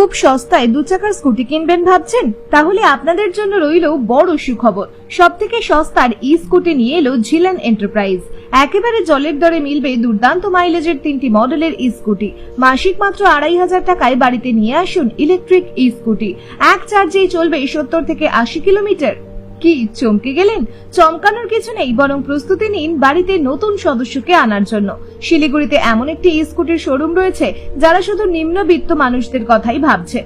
খুব সস্তায় দু চাকার স্কুটি কিনবেন ভাবছেন? তাহলে আপনাদের জন্য রইল বড় সুখবর। সব থেকে সস্তার ই স্কুটি নিয়ে এলো ঝিলেন এন্টারপ্রাইজ। একেবারে জলের দরে মিলবে দুর্দান্ত মাইলেজের তিনটি মডেলের ই স্কুটি মাসিক মাত্র আড়াই হাজার টাকায় বাড়িতে নিয়ে আসুন ইলেকট্রিক ই স্কুটি এক চার্জেই চলবে সত্তর থেকে আশি কিলোমিটার। কি, চমকে গেলেন? চমকানোর কিছু নেই, বরং প্রস্তুতি নিন বাড়িতে নতুন সদস্যকে আনার জন্য। শিলিগুড়িতে এমন একটি স্কুটির শোরুম রয়েছে, যারা শুধু নিম্নবিত্ত মানুষদের কথাই ভাবছে।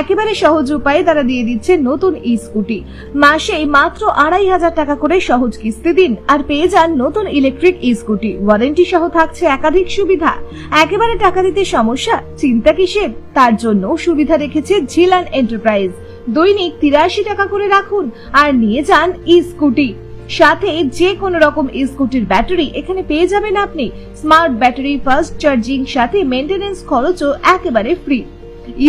একেবারে সহজ উপায়ে তারা দিয়ে দিচ্ছে নতুন ই স্কুটি মাসে মাত্র আড়াই হাজার টাকা করে সহজ কিস্তি দিন, আর পেয়ে যান নতুন ইলেকট্রিক ই স্কুটি ওয়ারেন্টি সহ থাকছে একাধিক সুবিধা। একেবারে টাকা দিতে সমস্যা? চিন্তা কিসের? তার জন্য সুবিধা রেখেছে ঝিলান এন্টারপ্রাইজ দৈনিক তিরাশি টাকা করে রাখুন আর নিয়ে যান ই স্কুটি সাথে যে কোনো রকম স্কুটির ব্যাটারি এখানে পেয়ে যাবেন আপনি। স্মার্ট ব্যাটারি, ফাস্ট চার্জিং, সাথে মেন্টেনেন্স খরচও একেবারে ফ্রি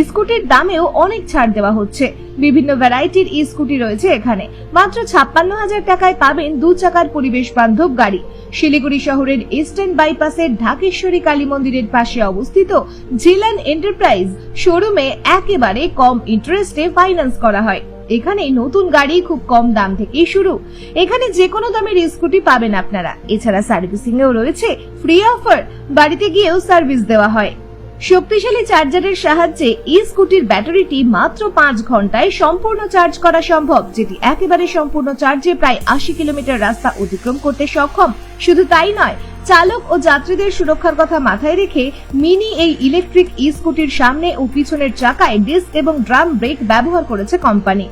স্কুটির দামেও অনেক ছাড় দেওয়া হচ্ছে। বিভিন্ন ভ্যারাইটির ই স্কুটি রয়েছে এখানে। মাত্র ছাপ্পান্ন হাজার টাকায় পাবেন দু চাকার পরিবেশ বান্ধব গাড়ি। শিলিগুড়ি শহরের ইস্টার্ন বাইপাসের ঢাকেশ্বরী কালী মন্দিরের পাশে অবস্থিত জিলান এন্টারপ্রাইজ শোরুমে একেবারে কম ইন্টারেস্টে ফাইন্যান্স করা হয়। এখানে নতুন গাড়ি খুব কম দাম থেকেই শুরু। এখানে যে কোনো দামের স্কুটি পাবেন আপনারা। এছাড়া সার্ভিসিং এও রয়েছে ফ্রি অফার বাড়িতে গিয়েও সার্ভিস দেওয়া হয়। শক্তিশালী চার্জারের সাহায্যে ই স্কুটির ব্যাটারিটি মাত্র পাঁচ ঘন্টায় সম্পূর্ণ চার্জ করা সম্ভব, যেটি একেবারে সম্পূর্ণ চার্জে প্রায় আশি কিলোমিটার রাস্তা অতিক্রম করতে সক্ষম। শুধু তাই নয়, চালক ও যাত্রীদের সুরক্ষার কথা মাথায় রেখে মিনি এই ইলেকট্রিক ই স্কুটির সামনে ও পিছনের চাকায় ডিস্ক এবং ড্রাম ব্রেক ব্যবহার করেছে কোম্পানি।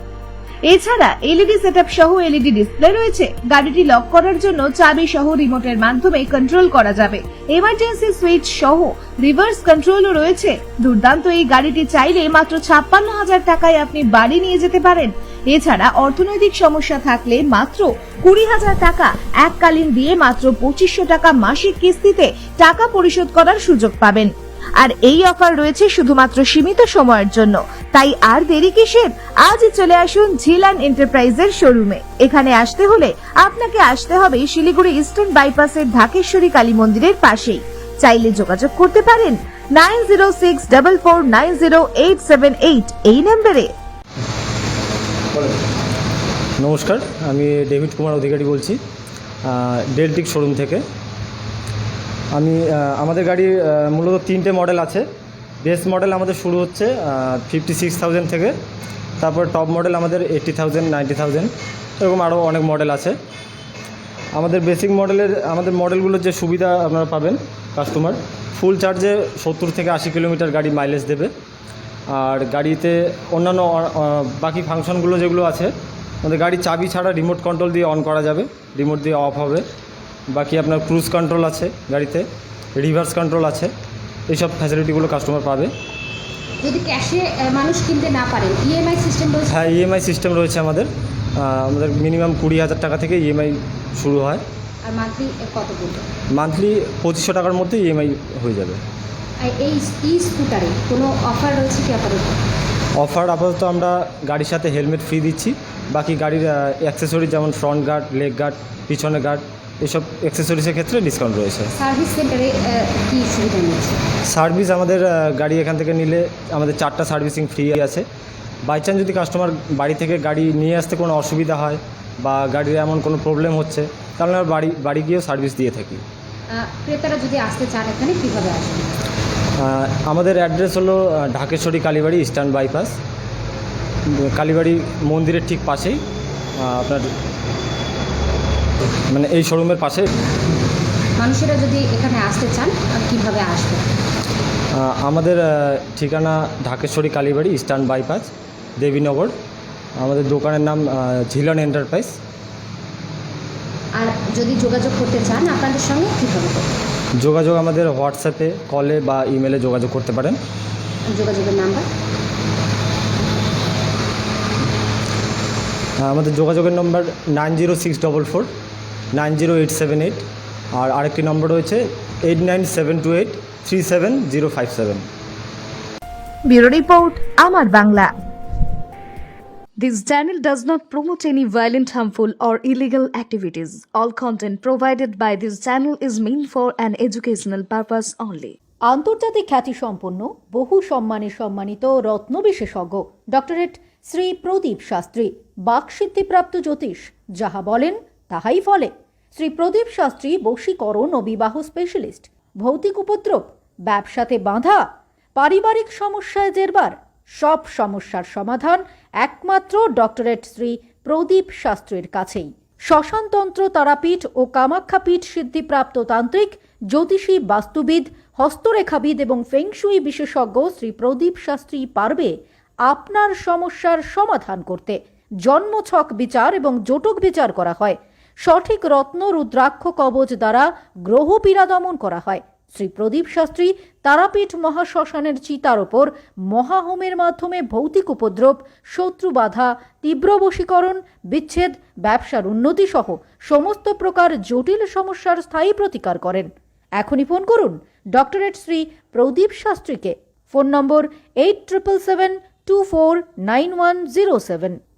এছাড়া এলইডি সেটআপ সহ এলইডি ডিসপ্লে রয়েছে। গাড়িটি লক করার জন্য চাবি সহ রিমোটের মাধ্যমে কন্ট্রোল করা যাবে। এমার্জেন্সি সুইচ সহ রিভার্স কন্ট্রোলও রয়েছে। দুর্দান্ত এই গাড়িটি চাইলে মাত্র ছাপ্পান্ন হাজার টাকায় আপনি বাড়ি নিয়ে যেতে পারেন। এছাড়া অর্থনৈতিক সমস্যা থাকলে মাত্র কুড়ি হাজার টাকা। এককালীন দিয়ে মাত্র পঁচিশশো টাকা মাসিক কিস্তিতে টাকা পরিশোধ করার সুযোগ পাবেন। আর এই অফার রয়েছে শুধুমাত্র সীমিত সময়ের জন্য। তাই আর দেরি কিসের? আজই চলে আসুন ঝিলান এন্টারপ্রাইজের শোরুমে। এখানে আসতে হলে আপনাকে আসতে হবে শিলিগুড়ি ইস্টার্ন বাইপাসের ঢাকেশ্বরী কালী মন্দিরের পাশেই। চাইলে যোগাযোগ করতে পারেন nine zero six double four nine zero eight seven eight এই নম্বরে। নমস্কার, আমি ডেভিড কুমার অধিকারী বলছি ডেলটিক শোরুম থেকে। আমি আমাদের আহ, মূলত তিনটে মডেল আছে। বেস মডেল আমাদের শুরু হচ্ছে ফিফটি সিক্স থাউজেন্ড থেকে। তারপর টপ মডেল আমাদের এইট্টি থাউজেন্ড নাইনটি থাউজেন্ড এরকম আরও অনেক মডেল আছে। আমাদের বেসিক মডেলের আমাদের মডেলগুলোর যে সুবিধা আপনারা পাবেন কাস্টমার ফুল চার্জে সত্তর থেকে আশি কিলোমিটার গাড়ি মাইলেজ দেবে। আর গাড়িতে অন্যান্য বাকি ফাংশনগুলো যেগুলো আছে আমাদের গাড়ি চাবি ছাড়া রিমোট কন্ট্রোল দিয়ে অন করা যাবে। রিমোট দিয়ে অফ হবে। বাকি আপনার ক্রুজ কন্ট্রোল আছে গাড়িতে রিভার্স কন্ট্রোল আছে এইসব ফ্যাসিলিটিগুলো কাস্টমার পাবে। যদি ক্যাশে মানুষ কিনতে না পারেন ইএমআই সিস্টেম রয়েছে? হ্যাঁ ইএমআই সিস্টেম রয়েছে আমাদের। আমাদের মিনিমাম কুড়ি হাজার টাকা থেকে ইএমআই শুরু হয়। আর মান্থলি কত পড়বে মান্থলি পঁচিশশো টাকার মধ্যে ইএমআই হয়ে যাবে। আর এই ই স্কুটারে কোনো অফার রয়েছে কি আপাতত অফার আপাতত আমরা গাড়ির সাথে হেলমেট ফ্রি দিচ্ছি। বাকি গাড়ির অ্যাক্সেসরি যেমন ফ্রন্ট গার্ড লেগ গার্ড পিছনে গার্ড এসব অ্যাক্সেসরিজের ক্ষেত্রে ডিসকাউন্ট রয়েছে। সার্ভিস সেন্টারে কি সুবিধা নিচ্ছে সার্ভিস আমাদের গাড়ি এখান থেকে নিলে আমাদের চারটা সার্ভিসিং ফ্রি আছে। বাই চান্স যদি কাস্টমার বাড়ি থেকে গাড়ি নিয়ে আসতে কোনো অসুবিধা হয় বা গাড়ির এমন কোনো প্রবলেম হচ্ছে তাহলে আমরা বাড়ি বাড়ি গিয়েও সার্ভিস দিয়ে থাকি। ক্রেতারা যদি আসতে চান এখানে কীভাবে আসবেন? আহ, আমাদের অ্যাড্রেস হলো ঢাকেশ্বরী কালীবাড়ি ইস্টার্ন বাইপাস কালীবাড়ি মন্দিরের ঠিক পাশেই আপনার মানে এই শোরুমের পাশে। মানুষেরা যদি এখানে আসতে চান কীভাবে আসবে? আমাদের ঠিকানা ঢাকেশ্বরী কালীবাড়ি ইস্টার্ন বাইপাস দেবীনগর। আমাদের দোকানের নাম ঝিলন এন্টারপ্রাইজ। আর যদি যোগাযোগ করতে চান আপনাদের সঙ্গে কীভাবে যোগাযোগ আমাদের হোয়াটসঅ্যাপে কলে বা ইমেলে যোগাযোগ করতে পারেন। যোগাযোগের নাম্বার? আমাদের যোগাযোগের নম্বর nine zero six double four. Nine zero eight seven eight আর আরেকটি নম্বর রয়েছে eight nine seven two eight three seven zero five seven bureau report Amar Bangla This channel does not promote any violent, harmful, or illegal activities. All content provided by this channel is meant for an educational purpose only. আন্তর্জাতিক খ্যাতিসম্পন্ন বহু সম্মানে সম্মানিত রত্ন বিশেষজ্ঞ doctorate Shri Pradip Shastri বাকসিদ্ধিপ্রাপ্ত জ্যোতিষ যাহা বলেন তাহাই ফলে শ্রী প্রদীপ শাস্ত্রী বশীকরণ ও বিবাহ স্পেশালিস্ট ভৌতিক উপদ্রব, ব্যবসাতে বাঁধা, পারিবারিক সমস্যায় জেরবার, সব সমস্যার সমাধান একমাত্র ডক্টরেট শ্রী প্রদীপ শাস্ত্রীর কাছেই। শ্মশানতন্ত্র তারাপীঠ ও কামাখ্যাপীঠ সিদ্ধিপ্রাপ্ত তান্ত্রিক, জ্যোতিষী, বাস্তুবিদ, হস্তরেখাবিদ এবং ফেংশুই বিশেষজ্ঞ শ্রী প্রদীপ শাস্ত্রী পারবে আপনার সমস্যার সমাধান করতে। জন্মছক বিচার এবং জটক বিচার করা হয়। সঠিক রত্ন রুদ্রাক্ষ কবচ দ্বারা গ্রহ পীড়া দমন করা হয়। শ্রী প্রদীপ শাস্ত্রী তারাপীঠ মহাশ্মশানের চিতার ওপর মহাহোমের মাধ্যমে ভৌতিক উপদ্রব, শত্রু বাধা, তীব্র বশীকরণ, বিচ্ছেদ, ব্যবসার উন্নতি সহ সমস্ত প্রকার জটিল সমস্যার স্থায়ী প্রতিকার করেন। এখনই ফোন করুন ডক্টরেট শ্রী প্রদীপ শাস্ত্রীকে। ফোন নম্বর eight triple seven two four nine one zero seven.